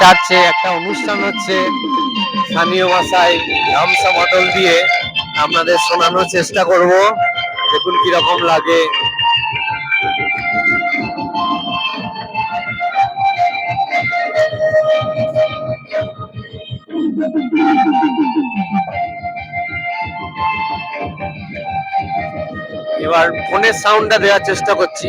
চার্চে একটা অনুষ্ঠান হচ্ছে। স্থানীয় ভাষায় গামছা মটল দিয়ে আপনাদের শোনানোর চেষ্টা করব। দেখুন কীরকম লাগে। এবার ফোনের সাউন্ডটা দেওয়ার চেষ্টা করছি।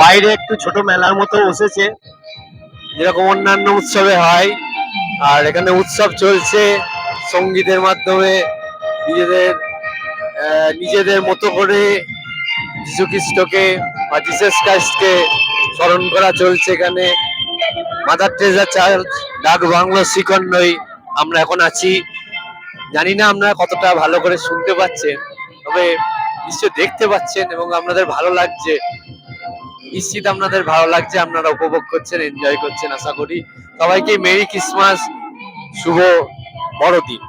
বাইরে একটু ছোট মেলার মতো বসেছে। যেরকম অন্যান্য উৎসবে হয়। আর এখানে উৎসব চলছে সঙ্গীতের মাধ্যমে। নিজেদের নিজেদের মতো করে যিশু খ্রিস্টকে বা জিসাস ক্রাইস্টকে স্মরণ করা চলছে এখানে। Mother Teresa church, dak bungalow শ্রীকন্ডই আমরা এখন আছি। জানি না আপনারা কতটা ভালো করে শুনতে পাচ্ছেন, তবে নিশ্চয় দেখতে পাচ্ছেন এবং আপনাদের ভালো লাগছে। নিশ্চিত আপনাদের ভালো লাগছে, আপনারা উপভোগ করছেন এনজয় করছেন, আশা করি সবাইকে মেরি ক্রিসমাস, শুভ বড়দিন।